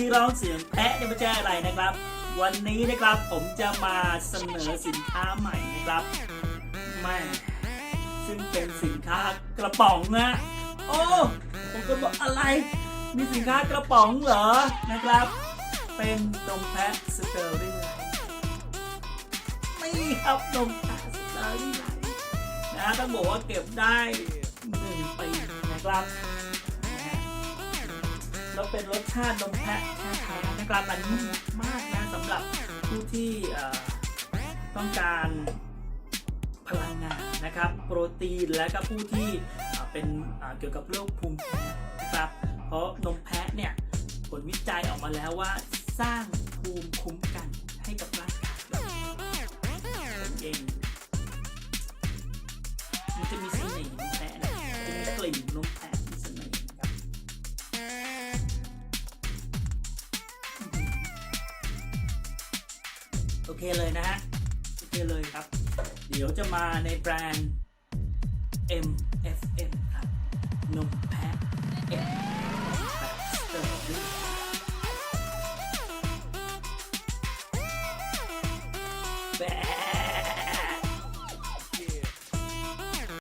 ที่ร้องเสียงแพะเนี่ยไม่ใช่อะไรนะครับ วันนี้นะครับผมจะมาเสนอสินค้าใหม่นะครับแม่ซึ่งเป็นสินค้ากระป๋องนะโอ้ผมก็บอกอะไร มีสินค้ากระป๋องเหรอนะครับ เป็นนมแพะสเตอร์รี่ไลท์นี่ครับนมแพะสเตอร์รี่ไลท์นะต้องบอกว่าเก็บได้หนึ่งปีนะครับ แล้วเป็นรสชาตินมแพะแท้ๆนะครับมันนุ่มากนะสำหรับผู้ที่ต้องการพลังงานนะครับโปรตีนและก็ผู้ที่เป็นเกี่ยวกับโรคภูมิแพ้นะครับเพราะนมแพะเนี่ยผลวิจัยออกมาแล้วว่าสร้างภูมิคุ้มกันให้กับร่างกายเราผมเองมันจะมีเสน่ห์นมแพะนะจะมีกลิ่นนมแพะ เคเลยนะฮะโอเคเลยครับ เดี๋ยวจะมาในแบรนด์ MFM ครับนมแพะ M เติมแบะ